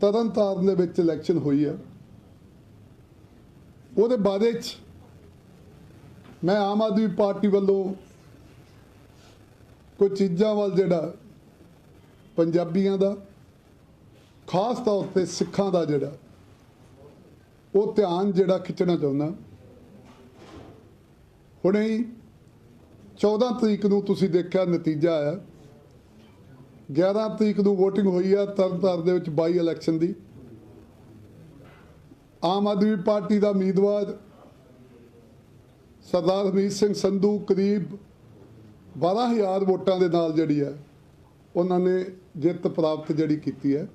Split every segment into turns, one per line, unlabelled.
ਤਰਨਤਾਰਨ ਦੇ ਵਿੱਚ ਇਲੈਕਸ਼ਨ ਹੋਈ ਆ। ਉਹਦੇ ਬਾਰੇ ਚ ਮੈਂ ਆਮ ਆਦਮੀ ਪਾਰਟੀ ਵੱਲੋਂ ਕੁਝ ਚੀਜ਼ਾਂ ਵੱਲ ਜਿਹੜਾ ਪੰਜਾਬੀਆਂ ਦਾ, ਖਾਸ ਤੌਰ ਤੇ ਸਿੱਖਾਂ ਦਾ ਜਿਹੜਾ, ਉਹ ਧਿਆਨ ਜਿਹੜਾ ਖਿੱਚਣਾ ਚਾਹੁੰਦਾ। ਹੁਣੇ ਹੀ 14 ਤਰੀਕ ਨੂੰ ਤੁਸੀਂ ਦੇਖਿਆ ਨਤੀਜਾ ਆਇਆ। 11 ਤਰੀਕ ਨੂੰ VOTING ਹੋਈ ਆ ਤਰਨਤਾਰਨ ਦੇ ਵਿੱਚ ਬਾਈ ਇਲੈਕਸ਼ਨ ਦੀ। ਆਮ ਆਦਮੀ ਪਾਰਟੀ ਦਾ ਉਮੀਦਵਾਰ ਸਰਦਾਰ ਹਮੀਤ ਸਿੰਘ ਸੰਧੂ ਕਰੀਬ 12000 ਵੋਟਾਂ ਦੇ ਨਾਲ ਜਿਹੜੀ ਹੈ, ਉਹਨਾਂ ਨੇ ਜਿੱਤ ਪ੍ਰਾਪਤ ਜਿਹੜੀ ਕੀਤੀ ਹੈ।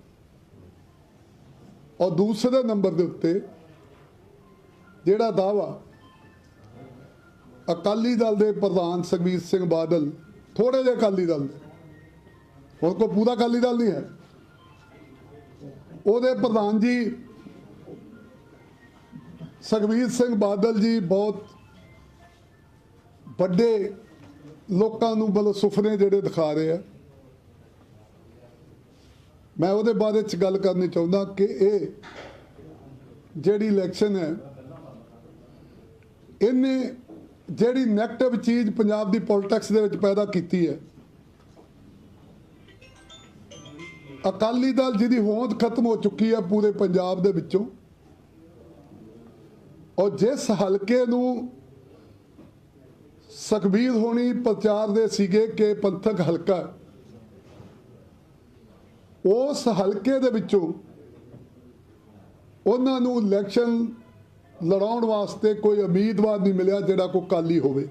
ਔਰ ਦੂਸਰੇ ਨੰਬਰ ਦੇ ਉੱਤੇ ਜਿਹੜਾ ਦਾਵਾ ਅਕਾਲੀ ਦਲ ਦੇ ਪ੍ਰਧਾਨ ਸੁਖਬੀਰ ਸਿੰਘ ਬਾਦਲ ਥੋੜੇ ਜਿਹੇ ਅਕਾਲੀ ਦਲ ਦੇ ਹੁਣ ਕੋਈ ਪੂਰਾ ਅਕਾਲੀ ਦਲ ਨਹੀਂ ਹੈ। ਉਹਦੇ ਪ੍ਰਧਾਨ ਜੀ ਸੁਖਬੀਰ ਸਿੰਘ ਬਾਦਲ ਜੀ ਬਹੁਤ ਵੱਡੇ ਲੋਕਾਂ ਨੂੰ ਬਲ ਸੁਪਨੇ ਜਿਹੜੇ ਦਿਖਾ ਰਹੇ ਆ। ਮੈਂ ਉਹਦੇ ਬਾਰੇ ਚ ਗੱਲ ਕਰਨੀ ਚਾਹੁੰਦਾ ਕਿ ਇਹ ਜਿਹੜੀ ਇਲੈਕਸ਼ਨ ਹੈ, ਇਹਨੇ ਜਿਹੜੀ ਨੈਗੇਟਿਵ ਚੀਜ਼ ਪੰਜਾਬ ਦੀ ਪੋਲਿਟਿਕਸ ਦੇ ਵਿੱਚ ਪੈਦਾ ਕੀਤੀ ਹੈ ਅਕਾਲੀ ਦਲ ਜਿਹਦੀ ਹੋਂਦ ਖਤਮ ਹੋ ਚੁੱਕੀ ਹੈ ਪੂਰੇ ਪੰਜਾਬ ਦੇ ਵਿੱਚੋਂ ਔਰ ਜਿਸ ਹਲਕੇ ਨੂੰ ਸੁਖਬੀਰ ਹੋਣੀ ਪ੍ਰਚਾਰ ਦੇ ਸੀਗੇ ਕਿ ਪੰਥਕ ਹਲਕਾ ਉਸ ਹਲਕੇ ਦੇ ਵਿੱਚੋਂ ਉਹਨਾਂ ਨੂੰ ਇਲੈਕਸ਼ਨ ਲੜਾਉਣ ਵਾਸਤੇ ਕੋਈ ਉਮੀਦਵਾਰ ਨਹੀਂ ਮਿਲਿਆ ਜਿਹੜਾ ਕੋਈ ਕਾਲੀ ਹੋਵੇ।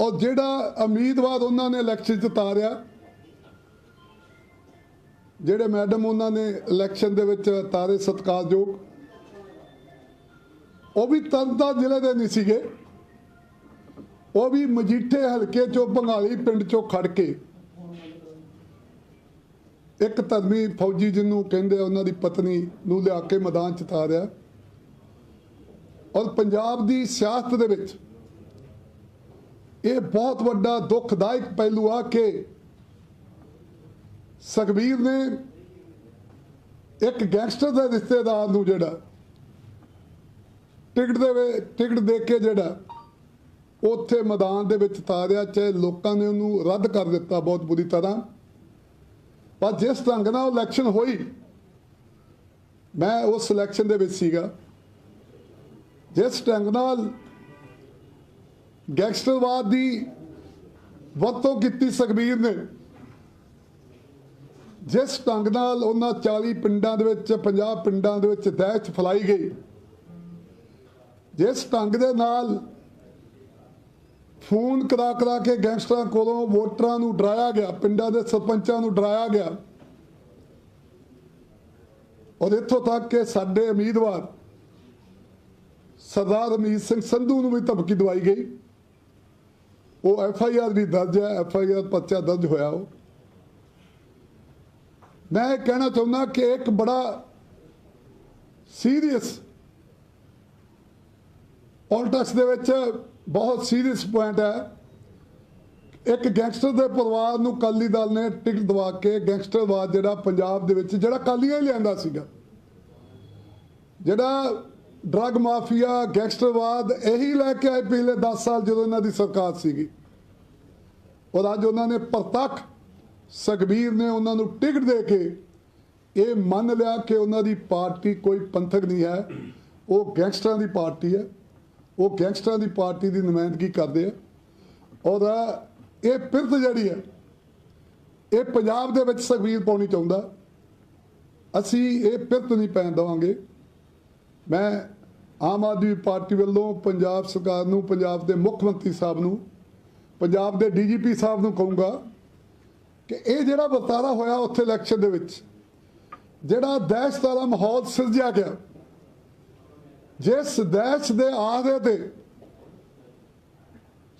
ਔਰ ਜਿਹੜਾ ਉਮੀਦਵਾਰ ਉਹਨਾਂ ਨੇ ਇਲੈਕਸ਼ਨ ਚ ਤਾਰਿਆ, ਜਿਹੜੇ ਮੈਡਮ ਉਹਨਾਂ ਨੇ ਇਲੈਕਸ਼ਨ ਦੇ ਵਿੱਚ ਤਾਰੇ ਸਤਿਕਾਰਯੋਗ, ਉਹ ਵੀ ਤਰਨਤਾਰਨ ਜ਼ਿਲ੍ਹੇ ਦੇ ਨਹੀਂ ਸੀਗੇ। ਉਹ ਵੀ ਮਜੀਠੇ ਹਲਕੇ ਚੋਂ ਬੰਗਾਲੀ ਪਿੰਡ ਚੋਂ ਖੜ ਕੇ ਇੱਕ ਧਰਮੀ ਫੌਜੀ ਜਿਹਨੂੰ ਕਹਿੰਦੇ ਉਹਨਾਂ ਦੀ ਪਤਨੀ ਨੂੰ ਲਿਆ ਕੇ ਮੈਦਾਨ ਚ ਤਾਰਿਆ। ਔਰ ਪੰਜਾਬ ਦੀ ਸਿਆਸਤ ਦੇ ਵਿੱਚ ਇਹ ਬਹੁਤ ਵੱਡਾ ਦੁਖਦਾਇਕ ਪਹਿਲੂ ਆ ਕਿ ਸੁਖਬੀਰ ਨੇ ਇੱਕ ਗੈਂਗਸਟਰ ਦੇ ਰਿਸ਼ਤੇਦਾਰ ਨੂੰ ਜਿਹੜਾ ਟਿਕਟ ਦੇ ਟਿਕਟ ਦੇ ਕੇ ਜਿਹੜਾ ਉੱਥੇ ਮੈਦਾਨ ਦੇ ਵਿੱਚ ਤਾਰਿਆ ਚਾਹੇ ਲੋਕਾਂ ਨੇ ਉਹਨੂੰ ਰੱਦ ਕਰ ਦਿੱਤਾ ਬਹੁਤ ਬੁਰੀ ਤਰ੍ਹਾਂ। ਪਰ ਜਿਸ ਢੰਗ ਨਾਲ ਇਲੈਕਸ਼ਨ ਹੋਈ, ਮੈਂ ਉਸ ਇਲੈਕਸ਼ਨ ਦੇ ਵਿੱਚ ਸੀਗਾ। ਜਿਸ ਢੰਗ ਨਾਲ ਗੈਂਗਸਟਰਵਾਦ ਦੀ ਵਰਤੋਂ ਕੀਤੀ ਸੁਖਬੀਰ ਨੇ। ਜਿਸ ਢੰਗ ਨਾਲ ਉਹਨਾਂ 40 ਪਿੰਡਾਂ ਦੇ ਵਿੱਚ 50 ਪਿੰਡਾਂ ਦੇ ਵਿੱਚ ਦਹਿਸ਼ਤ ਫੈਲਾਈ ਗਈ, ਜਿਸ ਢੰਗ ਦੇ ਨਾਲ ਫੋਨ ਕਰਾ ਕਰਾ ਕੇ ਗੈਂਗਸਟਰਾਂ ਕੋਲੋਂ ਵੋਟਰਾਂ ਨੂੰ ਡਰਾਇਆ ਗਿਆ, ਪਿੰਡਾਂ ਦੇ ਸਰਪੰਚਾਂ ਨੂੰ ਡਰਾਇਆ ਗਿਆ। ਔਰ ਇੱਥੋਂ ਤੱਕ ਕਿ ਸਾਡੇ ਉਮੀਦਵਾਰ ਸਰਦਾਰ ਅਮੀਤ ਸਿੰਘ ਸੰਧੂ ਨੂੰ ਵੀ ਧਮਕੀ ਦਵਾਈ ਗਈ। ਉਹ ਐਫ ਆਈ ਆਰ ਵੀ ਦਰਜ ਹੈ, ਐਫ ਆਈ ਆਰ ਪਰਚਾ ਦਰਜ ਹੋਇਆ ਉਹ। ਮੈਂ ਇਹ ਕਹਿਣਾ ਚਾਹੁੰਦਾ ਕਿ ਇੱਕ ਬੜਾ ਸੀਰੀਅਸ ਪੋਲਿਟਿਕਸ ਦੇ ਵਿੱਚ ਬਹੁਤ ਸੀਰੀਅਸ ਪੁਆਇੰਟ ਹੈ। ਇੱਕ ਗੈਂਗਸਟਰ ਦੇ ਪਰਿਵਾਰ ਨੂੰ ਕਾਲੀ ਦਲ ਨੇ ਟਿਕਟ ਦਵਾ ਕੇ ਗੈਂਗਸਟਰਵਾਦ ਜਿਹੜਾ ਪੰਜਾਬ ਦੇ ਵਿੱਚ, ਜਿਹੜਾ ਕਾਲੀਆਂ ਹੀ ਲਿਆਂਦਾ ਸੀਗਾ, ਜਿਹੜਾ ਡਰੱਗ ਮਾਫੀਆ, ਗੈਂਗਸਟਰਵਾਦ, ਇਹੀ ਲੈ ਕੇ ਆਏ ਪਿਛਲੇ 10 ਸਾਲ ਜਦੋਂ ਇਹਨਾਂ ਦੀ ਸਰਕਾਰ ਸੀਗੀ। ਔਰ ਅੱਜ ਉਹਨਾਂ ਨੇ ਪ੍ਰਤੱਖ ਸੁਖਬੀਰ ਨੇ ਉਹਨਾਂ ਨੂੰ ਟਿਕਟ ਦੇ ਕੇ ਇਹ ਮੰਨ ਲਿਆ ਕਿ ਉਹਨਾਂ ਦੀ ਪਾਰਟੀ ਕੋਈ ਪੰਥਕ ਨਹੀਂ ਹੈ। ਉਹ ਗੈਂਗਸਟਰਾਂ ਦੀ ਪਾਰਟੀ ਹੈ। ਉਹ ਗੈਂਗਸਟਰਾਂ ਦੀ ਪਾਰਟੀ ਦੀ ਨੁਮਾਇੰਦਗੀ ਕਰਦੇ ਆ। ਔਰ ਇਹ ਪਿਰਤ ਜਿਹੜੀ ਹੈ, ਇਹ ਪੰਜਾਬ ਦੇ ਵਿੱਚ ਸੁਖਬੀਰ ਪਾਉਣੀ ਚਾਹੁੰਦਾ। ਅਸੀਂ ਇਹ ਪਿਰਤ ਨਹੀਂ ਪੈਣ ਦੇਵਾਂਗੇ। ਮੈਂ ਆਮ ਆਦਮੀ ਪਾਰਟੀ ਵੱਲੋਂ ਪੰਜਾਬ ਸਰਕਾਰ ਨੂੰ, ਪੰਜਾਬ ਦੇ ਮੁੱਖ ਮੰਤਰੀ ਸਾਹਿਬ ਨੂੰ, ਪੰਜਾਬ ਦੇ ਡੀਜੀਪੀ ਸਾਹਿਬ ਨੂੰ ਕਹੂੰਗਾ ਕਿ ਇਹ ਜਿਹੜਾ ਵਰਤਾਰਾ ਹੋਇਆ ਉੱਥੇ ਇਲੈਕਸ਼ਨ ਦੇ ਵਿੱਚ, ਜਿਹੜਾ ਦਹਿਸ਼ਤ ਦਾ ਮਾਹੌਲ ਸਿਰਜਿਆ ਗਿਆ, ਜਿਸ ਦਹਿਸ਼ਤ ਦੇ ਆਹਦੇ ਤੇ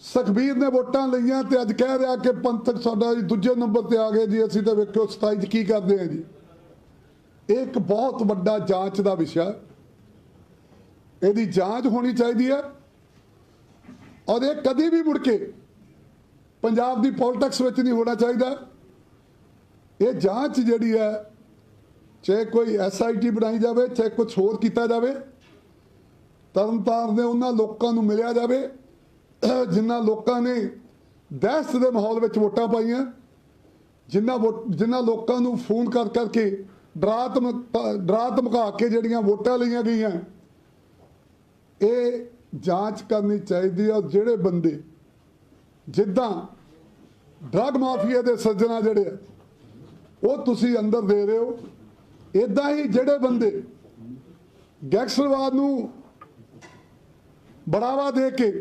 ਸੁਖਬੀਰ ਨੇ ਵੋਟਾਂ ਲਈਆਂ ਤੇ ਅੱਜ ਕਹਿ ਰਿਹਾ ਕਿ ਪੰਥਕ ਸਾਡਾ ਜੀ ਦੂਜੇ ਨੰਬਰ ਤੇ ਆ ਗਏ ਜੀ, ਅਸੀਂ ਤਾਂ ਵੇਖੋ 27 ਚ ਕੀ ਕਰਦੇ ਆ ਜੀ। ਇਹ ਇੱਕ ਬਹੁਤ ਵੱਡਾ ਜਾਂਚ ਦਾ ਵਿਸ਼ਾ ਇਹਦੀ ਜਾਂਚ ਹੋਣੀ ਚਾਹੀਦੀ ਹੈ। ਔਰ ਇਹ ਕਦੀ ਵੀ ਮੁੜ ਕੇ ਪੰਜਾਬ ਦੀ ਪੋਲਿਟਿਕਸ ਵਿੱਚ ਨਹੀਂ ਹੋਣਾ ਚਾਹੀਦਾ। ਇਹ ਜਾਂਚ ਜਿਹੜੀ ਹੈ, ਚਾਹੇ ਕੋਈ ਐਸਆਈਟੀ ਬਣਾਈ ਜਾਵੇ, ਚਾਹੇ ਕੁਝ ਹੋਰ ਕੀਤਾ ਜਾਵੇ, ਤਰਨਤਾਰਨ ਦੇ ਉਹਨਾਂ ਲੋਕਾਂ ਨੂੰ ਮਿਲਿਆ ਜਾਵੇ, ਜਿਨ੍ਹਾਂ ਲੋਕਾਂ ਨੇ ਦਹਿਸ਼ਤ ਦੇ ਮਾਹੌਲ ਵਿੱਚ ਵੋਟਾਂ ਪਾਈਆਂ, ਜਿਨ੍ਹਾਂ ਵੋ- ਜਿਨ੍ਹਾਂ ਲੋਕਾਂ ਨੂੰ ਫੋਨ ਕਰ ਕਰਕੇ ਡਰਾ ਧਮਕਾ ਡਰਾ ਧਮਕਾ ਕੇ ਜਿਹੜੀਆਂ ਵੋਟਾਂ ਲਈਆਂ ਗਈਆਂ ਇਹ ਜਾਂਚ ਕਰਨੀ ਚਾਹੀਦੀ ਹੈ ਔਰ ਜਿਹੜੇ ਬੰਦੇ ਜਿੱਦਾਂ ਡਰਗ ਮਾਫੀਆ ਦੇ ਸੱਜਣਾ ਜਿਹੜੇ ਆ, ਉਹ ਤੁਸੀਂ ਅੰਦਰ ਦੇ ਰਹੇ ਹੋ। ਇਦਾਂ ਹੀ ਜਿਹੜੇ ਬੰਦੇ ਗੈਂਗਸਟਰਵਾਦ ਨੂੰ ਬੜਾਵਾ ਦੇ ਕੇ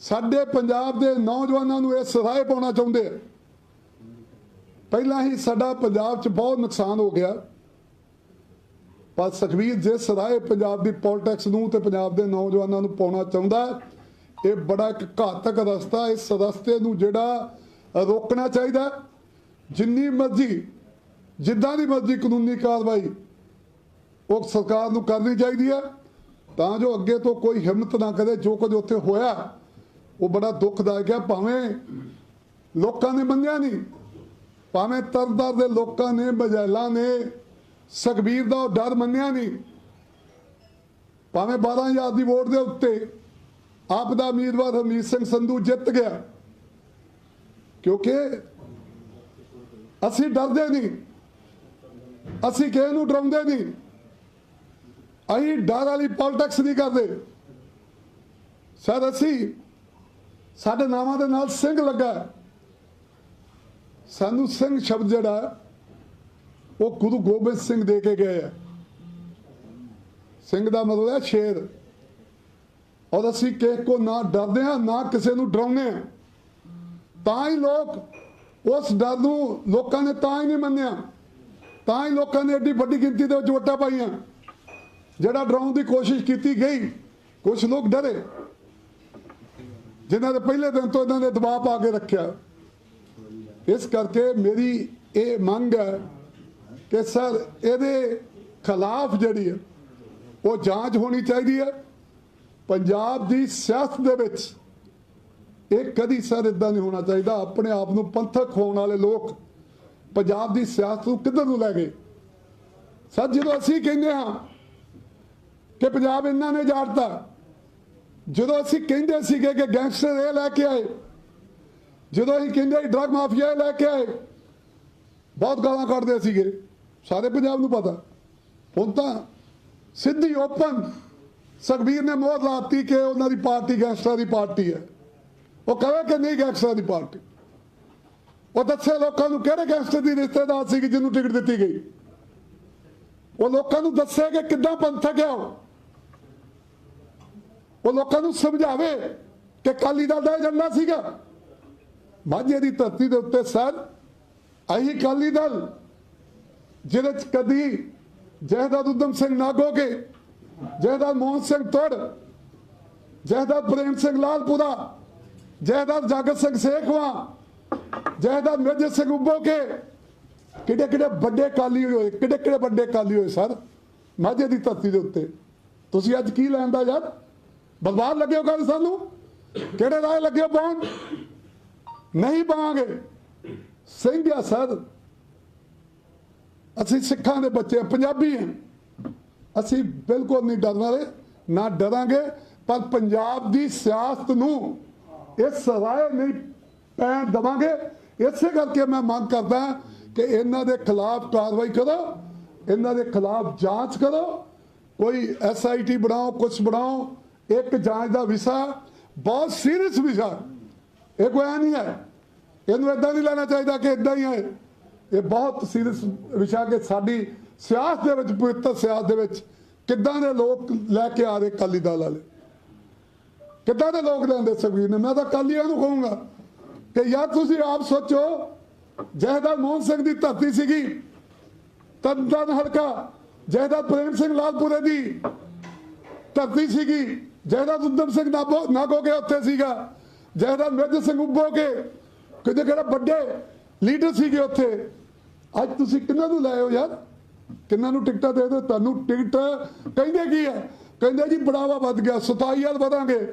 ਸਾਡੇ ਪੰਜਾਬ ਦੇ ਨੌਜਵਾਨਾਂ ਨੂੰ ਇਹ ਸਰਾਏ ਪਾਉਣਾ ਚਾਹੁੰਦੇ ਆ, ਪਹਿਲਾਂ ਹੀ ਸਾਡਾ ਪੰਜਾਬ 'ਚ ਬਹੁਤ ਨੁਕਸਾਨ ਹੋ ਗਿਆ। ਪਰ ਸੁਖਬੀਰ, ਜੇ ਸਰਾਏ ਪੰਜਾਬ ਦੀ ਪੋਲਿਟਿਕਸ ਨੂੰ ਤੇ ਪੰਜਾਬ ਦੇ ਨੌਜਵਾਨਾਂ ਨੂੰ ਪਾਉਣਾ ਚਾਹੁੰਦਾ ਇਹ ਬੜਾ ਇੱਕ ਘਾਤਕ ਰਸਤਾ ਇਸ ਰਸਤੇ ਨੂੰ ਜਿਹੜਾ ਰੋਕਣਾ ਚਾਹੀਦਾ ਜਿੰਨੀ ਮਰਜ਼ੀ, ਜਿੱਦਾਂ ਦੀ ਮਰਜ਼ੀ ਕਾਨੂੰਨੀ ਕਾਰਵਾਈ ਉਹ ਸਰਕਾਰ ਨੂੰ ਕਰਨੀ ਚਾਹੀਦੀ ਹੈ। ਤਾਂ ਜੋ ਅੱਗੇ ਤੋਂ ਕੋਈ ਹਿੰਮਤ ਨਾ ਕਰੇ, ਜੋ ਕੁਝ ਉੱਥੇ ਹੋਇਆ, ਉਹ ਬੜਾ ਦੁੱਖਦਾਇਕ ਹੈ। ਭਾਵੇਂ ਲੋਕਾਂ ਨੇ ਮੰਨਿਆ ਨਹੀਂ, ਭਾਵੇਂ ਤਰਦਰ ਦੇ ਲੋਕਾਂ ਨੇ ਬਜੈਲਾਂ ਨੇ ਸੁਖਬੀਰ ਦਾ ਉਹ ਡਰ ਮੰਨਿਆ ਨਹੀਂ। ਭਾਵੇਂ 12000 ਦੀ ਵੋਟ ਦੇ ਉੱਤੇ ਆਪ ਦਾ ਉਮੀਦਵਾਰ ਹਰਮੀਤ ਸਿੰਘ ਸੰਧੂ ਜਿੱਤ ਗਿਆ, ਕਿਉਂਕਿ ਅਸੀਂ ਡਰਦੇ ਨਹੀਂ। ਅਸੀਂ ਕਿਸੇ ਨੂੰ ਡਰਾਉਂਦੇ ਨਹੀਂ। ਅਸੀਂ ਡਰ ਵਾਲੀ ਪੋਲਿਟਿਕਸ ਨਹੀਂ ਕਰਦੇ। ਸਰ, ਅਸੀਂ ਸਾਡੇ ਨਾਵਾਂ ਦੇ ਨਾਲ ਸਿੰਘ ਲੱਗਾ। ਸਾਨੂੰ ਸਿੰਘ ਸ਼ਬਦ ਜਿਹੜਾ ਉਹ ਗੁਰੂ ਗੋਬਿੰਦ ਸਿੰਘ ਦੇ ਕੇ ਗਏ ਆ। ਸਿੰਘ ਦਾ ਮਤਲਬ ਹੈ ਸ਼ੇਰ। ਔਰ ਅਸੀਂ ਕਿਸੇ ਕੋ ਨਾ ਡਰਦੇ ਹਾਂ, ਨਾ ਕਿਸੇ ਨੂੰ ਡਰਾਉਂਦੇ ਹਾਂ। ਤਾਂ ਹੀ ਲੋਕ ਉਸ ਡਰ ਨੂੰ ਲੋਕਾਂ ਨੇ ਤਾਂ ਹੀ ਨਹੀਂ ਮੰਨਿਆ। ਤਾਂ ਹੀ ਲੋਕਾਂ ਨੇ ਐਡੀ ਵੱਡੀ ਗਿਣਤੀ ਦੇ ਵਿੱਚ ਵੋਟਾਂ ਪਾਈਆਂ। ਜਿਹੜਾ ਡਰਾਉਣ ਦੀ ਕੋਸ਼ਿਸ਼ ਕੀਤੀ ਗਈ ਕੁਝ ਲੋਕ ਡਰੇ। ਜਿਨ੍ਹਾਂ ਦੇ ਪਹਿਲੇ ਦਿਨ ਤੋਂ ਇਹਨਾਂ ਨੇ ਦਬਾਅ ਪਾ ਕੇ ਰੱਖਿਆ। ਇਸ ਕਰਕੇ ਮੇਰੀ ਇਹ ਮੰਗ ਹੈ ਕਿ ਸਰ, ਇਹਦੇ ਖਿਲਾਫ ਜਿਹੜੀ ਹੈ, ਉਹ ਜਾਂਚ ਹੋਣੀ ਚਾਹੀਦੀ ਹੈ। ਪੰਜਾਬ ਦੀ ਸਿਆਸਤ ਦੇ ਵਿੱਚ ਇਹ ਕਦੀ ਸਰ ਇਦਾਂ ਨਹੀਂ ਹੋਣਾ ਚਾਹੀਦਾ। ਆਪਣੇ ਆਪ ਨੂੰ ਪੰਥਕ ਹੋਣ ਵਾਲੇ ਲੋਕ ਪੰਜਾਬ ਦੀ ਸਿਆਸਤ ਨੂੰ ਕਿੱਧਰ ਨੂੰ ਲੈ ਗਏ? ਸਰ, ਜਦੋਂ ਅਸੀਂ ਕਹਿੰਦੇ ਹਾਂ ਕਿ ਪੰਜਾਬ ਇਹਨਾਂ ਨੇ ਜਾੜਤਾ ਜਦੋਂ ਅਸੀਂ ਕਹਿੰਦੇ ਸੀਗੇ ਕਿ ਗੈਂਗਸਟਰ ਇਹ ਲੈ ਕੇ ਆਏ, ਜਦੋਂ ਅਸੀਂ ਕਹਿੰਦੇ ਡਰਗ ਮਾਫੀਆ ਇਹ ਲੈ ਕੇ ਆਏ, ਬਹੁਤ ਗਾਲਾਂ ਕੱਢਦੇ ਸੀਗੇ। ਸਾਰੇ ਪੰਜਾਬ ਨੂੰ ਪਤਾ। ਹੁਣ ਤਾਂ ਸਿੱਧੀ ਓਪਨ। ਸੁਖਬੀਰ ਨੇ ਮੋਹਰ ਲਾਤੀ ਕਿ ਉਹਨਾਂ ਦੀ ਪਾਰਟੀ ਗੈਂਗਸਟਰਾਂ ਦੀ ਪਾਰਟੀ ਹੈ। ਉਹ ਕਹੇ ਕਿ ਨਹੀਂ ਗੈਂਗਸਟਰਾਂ ਦੀ ਪਾਰਟੀ। ਉਹ ਦੱਸੇ ਲੋਕਾਂ ਨੂੰ ਕਿਹੜੇ ਗੈਂਗਸਟਰ ਦੀ ਰਿਸ਼ਤੇਦਾਰ ਸੀ ਜਿਹਨੂੰ ਟਿਕਟ ਦਿੱਤੀ ਗਈ। ਉਹ ਲੋਕਾਂ ਨੂੰ ਦੱਸੇ ਕਿ ਕਿੱਦਾਂ ਪੰਥਕ ਹੈ ਉਹ। ਲੋਕਾਂ ਨੂੰ ਸਮਝਾਵੇ ਕਿ ਕਾਲੀ ਦਲ ਦਾ ਏਜੰਡਾ ਸੀਗਾ। ਮਾਝੇ ਦੀ ਧਰਤੀ ਦੇ ਉੱਤੇ ਸਰ, ਅਹੀ ਕਾਲੀ ਦਲ ਜਿਹਦੇ ਚ ਕਦੀ ਜਹਦਾਦ ਉਦਮ ਸਿੰਘ ਨਾਗੋਗੇ ਜਹਦਾਦ ਮੋਹਨ ਸਿੰਘ ਤੋੜ, ਜਹਦਾਦ ਪ੍ਰੇਮ ਸਿੰਘ ਲਾਲਪੁਰਾ, ਜਹਦਾਦ ਜਾਗਤ ਸਿੰਘ ਸੇਖਵਾ, ਜਹਦਾਦ ਮੇਜਰ ਸਿੰਘ ਉੱਬੋਕੇ। ਕਿਹੜੇ ਕਿਹੜੇ ਵੱਡੇ ਕਾਲੀ ਹੋਏ ਕਿਹੜੇ ਕਿਹੜੇ ਵੱਡੇ ਕਾਲੀ ਹੋਏ ਸਰ, ਮਾਝੇ ਦੀ ਧਰਤੀ ਦੇ ਉੱਤੇ। ਤੁਸੀਂ ਅੱਜ ਕੀ ਲੈਂਦਾ ਯਾਰ? ਬਰਬਾਦ ਲੱਗੇ ਹੋ ਗੱਲ ਸਾਨੂੰ? ਕਿਹੜੇ ਰਾਹ ਲੱਗੇ ਹੋ ਪਾਉਣ? ਨਹੀਂ ਪਾਵਾਂਗੇ। ਸਿੰਘ ਆ ਸਰ ਅਸੀਂ ਸਿੱਖਾਂ ਦੇ ਬੱਚੇ ਪੰਜਾਬੀ ਹਾਂ ਅਸੀਂ ਬਿਲਕੁਲ ਨਹੀਂ ਡਰਨ ਵਾਲੇ, ਨਾ ਡਰਾਂਗੇ, ਪਰ ਪੰਜਾਬ ਦੀ ਸਿਆਸਤ ਨੂੰ ਇਸ ਰਾਏ ਨਹੀਂ ਪੈਣ ਦਵਾਂਗੇ। ਇਸੇ ਕਰਕੇ ਮੈਂ ਮੰਗ ਕਰਦਾ ਕਿ ਇਹਨਾਂ ਦੇ ਖਿਲਾਫ ਕਾਰਵਾਈ ਕਰੋ, ਇਹਨਾਂ ਦੇ ਖਿਲਾਫ ਜਾਂਚ ਕਰੋ, ਕੋਈ ਐਸਆਈਟੀ ਬਣਾਓ ਕੁਝ ਬਣਾਓ, ਇੱਕ ਜਾਂਚ ਦਾ ਵਿਸ਼ਾ, ਬਹੁਤ ਸੀਰੀਅਸ ਵਿਸ਼ਾ। ਇਹ ਕੋਈ ਐਂ ਨਹੀਂ ਹੈ। ਇਹਨੂੰ ਇਦਾਂ ਨਹੀਂ ਲੈਣਾ ਚਾਹੀਦਾ ਕਿ ਇਦਾਂ ਹੀ ਹੈ ਇਹ ਬਹੁਤ ਸੀਰੀਅਸ ਵਿਸ਼ਾ ਕਿ ਸਾਡੀ ਸਿਆਸਤ ਦੇ ਵਿੱਚ, ਪਵਿੱਤਰ ਸਿਆਸਤ ਦੇ ਵਿੱਚ ਕਿੱਦਾਂ ਦੇ ਲੋਕ ਲੈ ਕੇ ਆ ਰਹੇ ਅਕਾਲੀ ਦਲ ਵਾਲੇ? ਕਿੱਦਾਂ ਦੇ ਲੋਕ ਲੈਂਦੇ ਸੁਖਬੀਰ ਨੇ? ਮੈਂ ਤਾਂ ਕਾਲੀਆਂ ਨੂੰ ਕਹੂੰਗਾ ਕਿ ਯਾਰ ਤੁਸੀਂ ਆਪ ਸੋਚੋ ਜਹਦਾਰ ਮੋਹਨ ਸਿੰਘ ਦੀ ਧਰਤੀ ਸੀਗੀ, ਤਨਤਨ ਹਲਕਾ ਜਹਦਾਰ ਪ੍ਰੇਮ ਸਿੰਘ ਲਾਲਪੁਰੇ ਦੀ ਧਰਤੀ ਸੀਗੀ ਜਹਦਾਰ ਉਦਮ ਸਿੰਘ ਨਾਗੋ ਕੇ ਉੱਥੇ ਸੀਗਾ ਜਹਦਾਰ ਮੇਜਰ ਸਿੰਘ ਉੱਭੋ ਕੇ ਕਿਤੇ ਕਿਹੜਾ ਵੱਡੇ ਲੀਡਰ ਸੀਗੇ ਉੱਥੇ। ਅੱਜ ਤੁਸੀਂ ਕਿੰਨਾਂ ਨੂੰ ਲਾਏ ਯਾਰ? ਕਿੰਨਾਂ ਨੂੰ ਟਿਕਟਾਂ ਦੇ ਦਿਓ? ਤੁਹਾਨੂੰ ਟਿਕਟ ਕਹਿੰਦੇ ਕੀ ਹੈ? ਕਹਿੰਦੇ ਜੀ ਬੜਾਵਾ ਵੱਧ ਗਿਆ 27000 ਵਧਾਂਗੇ।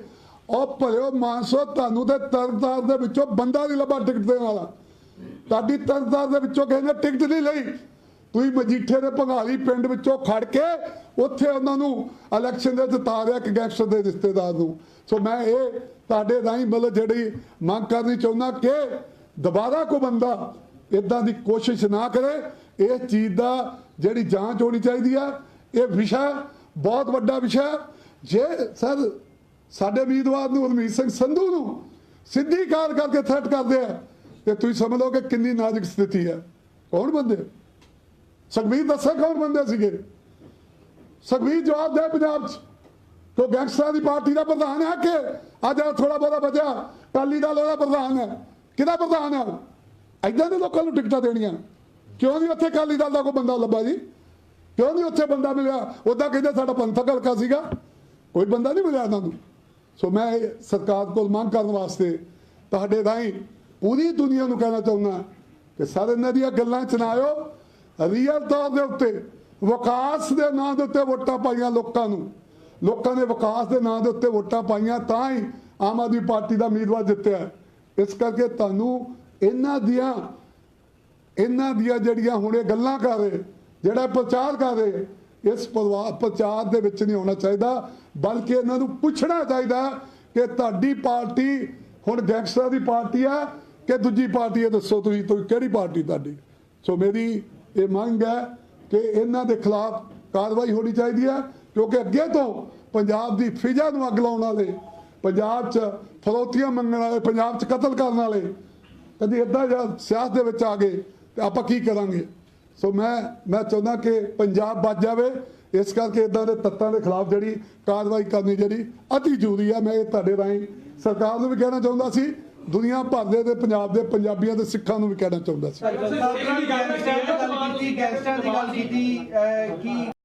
ਉਹ ਭਲਿਓ ਮਾਨਸੋ, ਤੁਹਾਨੂੰ ਤੇ ਤਰਤਾਰ ਦੇ ਵਿੱਚੋਂ ਬੰਦਾ ਨਹੀਂ ਲੱਭਾ ਟਿਕਟ ਦੇਣ ਵਾਲਾ। ਤੁਹਾਡੀ ਤਰਦਾਰ ਦੇ ਵਿੱਚੋਂ ਕਿਸੇ ਟਿਕਟ ਨਹੀਂ ਲਈ। ਤੁਸੀਂ ਮਜੀਠੇ ਦੇ ਭੰਗਾਲੀ ਪਿੰਡ ਵਿੱਚੋਂ ਖੜ ਕੇ ਉੱਥੇ ਉਹਨਾਂ ਨੂੰ ਇਲੈਕਸ਼ਨ ਦੇ ਜਿਤਾਰਿਆ ਇੱਕ ਗੈਂਗਸਟਰ ਦੇ ਰਿਸ਼ਤੇਦਾਰ ਨੂੰ। ਸੋ ਮੈਂ ਇਹ ਤੁਹਾਡੇ ਰਾਹੀਂ ਮਤਲਬ ਜਿਹੜੀ ਮੰਗ ਕਰਨੀ ਚਾਹੁੰਦਾ ਕਿ ਦੁਬਾਰਾ ਕੋ ਬੰਦਾ ਇਦਾਂ ਦੀ ਕੋਸ਼ਿਸ਼ ਨਾ ਕਰੇ। ਇਸ ਚੀਜ਼ ਦਾ ਜਿਹੜੀ ਜਾਂਚ ਹੋਣੀ ਚਾਹੀਦੀ ਆ, ਇਹ ਵਿਸ਼ਾ ਬਹੁਤ ਵੱਡਾ ਵਿਸ਼ਾ। ਜੇ ਸਰ ਸਾਡੇ ਉਮੀਦਵਾਰ ਨੂੰ ਹਰਮੀਤ ਸਿੰਘ ਸੰਧੂ ਨੂੰ ਸਿੱਧੀ ਕਾਲ ਕਰਕੇ ਥ੍ਰੈਟ ਕਰਦੇ ਆ, ਤੇ ਤੁਸੀਂ ਸਮਝ ਲਓ ਕਿ ਕਿੰਨੀ ਨਾਜ਼ੁਕ ਸਥਿਤੀ ਹੈ। ਕੌਣ ਬੰਦੇ? ਸੁਖਬੀਰ ਦੱਸੇ ਕੌਣ ਬੰਦੇ ਸੀਗੇ? ਸੁਖਬੀਰ ਜਵਾਬ ਦੇ ਪੰਜਾਬ 'ਚ। ਕੋ ਗੈਂਗਸਟਰਾਂ ਦੀ ਪਾਰਟੀ ਦਾ ਪ੍ਰਧਾਨ ਹੈ ਕਿ ਅੱਜ ਥੋੜਾ ਬਹੁਤਾ ਬਚਿਆ? ਕਾਲੀ ਦਲ ਉਹਦਾ ਪ੍ਰਧਾਨ ਹੈ। ਕਿਹਦਾ ਪ੍ਰਧਾਨ ਹੈ? ਐਦਾਂ ਦੇ ਲੋਕਾਂ ਨੂੰ ਟਿਕਟਾਂ ਦੇਣੀਆਂ। ਕਿਉਂ ਨਹੀਂ ਉੱਥੇ ਕਾਲੀ ਦਲ ਦਾ ਕੋਈ ਬੰਦਾ ਲੱਭਾ ਜੀ? ਕਿਉਂ ਨਹੀਂ ਉੱਥੇ ਬੰਦਾ ਮਿਲਿਆ? ਉਦਾਂ ਕਹਿੰਦੇ ਸਾਡਾ ਪੰਥਕ ਹਲਕਾ ਸੀਗਾ। ਕੋਈ ਬੰਦਾ ਨਹੀਂ ਮਿਲਿਆ ਇਹਨਾਂ ਨੂੰ। ਸੋ ਮੈਂ ਸਰਕਾਰ ਕੋਲ ਮੰਗ ਕਰਨ ਵਾਸਤੇ ਤੁਹਾਡੇ ਰਾਹੀਂ ਪੂਰੀ ਦੁਨੀਆ ਨੂੰ ਕਹਿਣਾ ਚਾਹੁੰਦਾ ਕਿ ਸਾਰੇ, ਇਹਨਾਂ ਦੀਆਂ ਗੱਲਾਂ ਚ ਨਾ ਆਇਓ। ਰੀਅਲ ਤੌਰ ਦੇ ਉੱਤੇ ਵਿਕਾਸ ਦੇ ਨਾਂ ਦੇ ਉੱਤੇ ਵੋਟਾਂ ਪਾਈਆਂ ਲੋਕਾਂ ਨੂੰ। ਲੋਕਾਂ ਨੇ ਵਿਕਾਸ ਦੇ ਨਾਂ ਦੇ ਉੱਤੇ ਵੋਟਾਂ ਪਾਈਆਂ ਤਾਂ ਹੀ ਆਮ ਆਦਮੀ ਪਾਰਟੀ ਦਾ ਉਮੀਦਵਾਰ ਜਿੱਤਿਆ। ਇਸ ਕਰਕੇ ਤੁਹਾਨੂੰ ਇਹਨਾਂ ਦੀਆਂ ਇਹਨਾਂ ਦੀਆਂ ਜਿਹੜੀਆਂ ਹੁਣ ਇਹ ਗੱਲਾਂ ਕਰ ਰਹੇ, ਜਿਹੜਾ ਪ੍ਰਚਾਰ ਕਰ ਰਹੇ, ਇਸ ਪਰਿਵਾ- ਪ੍ਰਚਾਰ ਦੇ ਵਿੱਚ ਨਹੀਂ ਹੋਣਾ ਚਾਹੀਦਾ, ਬਲਕਿ ਇਹਨਾਂ ਨੂੰ ਪੁੱਛਣਾ ਚਾਹੀਦਾ ਕਿ ਤੁਹਾਡੀ ਪਾਰਟੀ ਹੁਣ ਗੈਂਗਸਟਰਾਂ ਦੀ ਪਾਰਟੀ ਆ ਕਿ ਦੂਜੀ ਪਾਰਟੀ ਹੈ ਦੱਸੋ ਤੁਸੀਂ ਤੁਸੀਂ ਕਿਹੜੀ ਪਾਰਟੀ ਤੁਹਾਡੀ? ਸੋ ਮੇਰੀ ਇਹ ਮੰਗ ਹੈ ਕਿ ਇਹਨਾਂ ਦੇ ਖਿਲਾਫ ਕਾਰਵਾਈ ਹੋਣੀ ਚਾਹੀਦੀ ਹੈ ਕਿਉਂਕਿ ਅੱਗੇ ਤੋਂ ਪੰਜਾਬ ਦੀ ਫਿਜ਼ਾ ਨੂੰ ਅੱਗ ਲਾਉਣ ਵਾਲੇ, ਪੰਜਾਬ 'ਚ ਫਰੋਤੀਆਂ ਮੰਗਣ ਵਾਲੇ, ਪੰਜਾਬ 'ਚ ਕਤਲ ਕਰਨ ਵਾਲੇ ਕਦੀ ਇਦਾਂ ਜਾਂ ਸਿਆਸਤ ਦੇ ਵਿੱਚ ਆ ਗਏ ਤੇ ਆਪਾਂ ਕੀ ਕਰਾਂਗੇ? ਸੋ ਮੈਂ ਮੈਂ ਚਾਹੁੰਦਾ ਕਿ ਪੰਜਾਬ ਬਚ ਜਾਵੇ। ਇਸ ਕਰਕੇ ਇਦਾਂ ਦੇ ਤੱਤਾਂ ਦੇ ਖਿਲਾਫ ਜਿਹੜੀ ਕਾਰਵਾਈ ਕਰਨੀ ਜਿਹੜੀ ਅਤੀ ਜ਼ਰੂਰੀ ਹੈ ਮੈਂ ਇਹ ਤੁਹਾਡੇ ਰਾਹੀਂ ਸਰਕਾਰ ਨੂੰ ਵੀ ਕਹਿਣਾ ਚਾਹੁੰਦਾ ਸੀ ਦੁਨੀਆ ਭਰ ਦੇ ਤੇ ਪੰਜਾਬ ਦੇ ਪੰਜਾਬੀਆਂ ਤੇ ਸਿੱਖਾਂ ਨੂੰ ਵੀ ਕਹਿਣਾ ਚਾਹੁੰਦਾ ਸੀ।
ਗੈਂਗਸਟਰ ਦੀ ਗੱਲ ਕੀਤੀ ਗੈਂਗਸਟਰ ਦੀ ਗੱਲ ਕੀਤੀ ਅਹ, ਕੀ